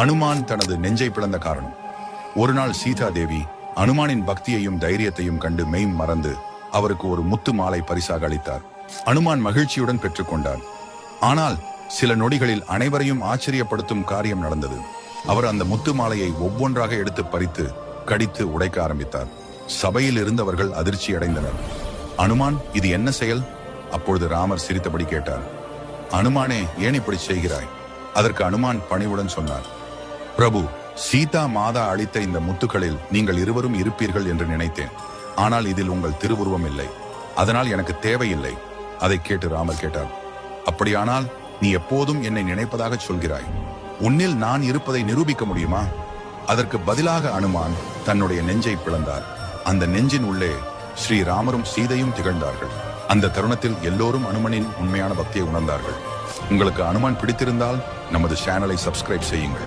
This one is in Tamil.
அனுமான் தனது நெஞ்சை பிளந்த காரணம். ஒரு நாள் சீதா தேவி அனுமானின் பக்தியையும் தைரியத்தையும் கண்டு மெய் மறந்து அவருக்கு ஒரு முத்து மாலை பரிசாக அளித்தார். அனுமான் மகிழ்ச்சியுடன் பெற்றுக்கொண்டார் ஆனால் சில நொடிகளில் அனைவரையும் ஆச்சரியப்படுத்தும் காரியம் நடந்தது. அவர் அந்த முத்து மாலையை ஒவ்வொன்றாக எடுத்து பறித்து கடித்து உடைக்க ஆரம்பித்தார். சபையில் இருந்தவர்கள் அதிர்ச்சி அடைந்தனர். அனுமான் இது என்ன செயல்? அப்பொழுது ராமர் சிரித்தபடி கேட்டார். அனுமானே ஏன் இப்படி செய்கிறாய்? அதற்கு அனுமான் பணிவுடன் சொன்னார். பிரபு சீதா மாதா அளித்த இந்த முத்துக்களில் நீங்கள் இருவரும் இருப்பீர்கள் என்று நினைத்தேன். ஆனால் இதில் உங்கள் திருவுருவம் இல்லை. அதனால் எனக்கு தேவையில்லை. அதை கேட்டு ராமர் கேட்டார். அப்படியானால் நீ எப்போதும் என்னை நினைப்பதாக சொல்கிறாய். உன்னில் நான் இருப்பதை நிரூபிக்க முடியுமா? அதற்கு பதிலாக அனுமான் தன்னுடைய நெஞ்சை பிளந்தார். அந்த நெஞ்சின் உள்ளே ஸ்ரீராமரும் சீதையும் திகழ்ந்தார்கள். அந்த தருணத்தில் எல்லோரும் அனுமனின் உண்மையான பக்தியை உணர்ந்தார்கள். உங்களுக்கு அனுமான் பிடித்திருந்தால் நமது சேனலை சப்ஸ்கிரைப் செய்யுங்கள்.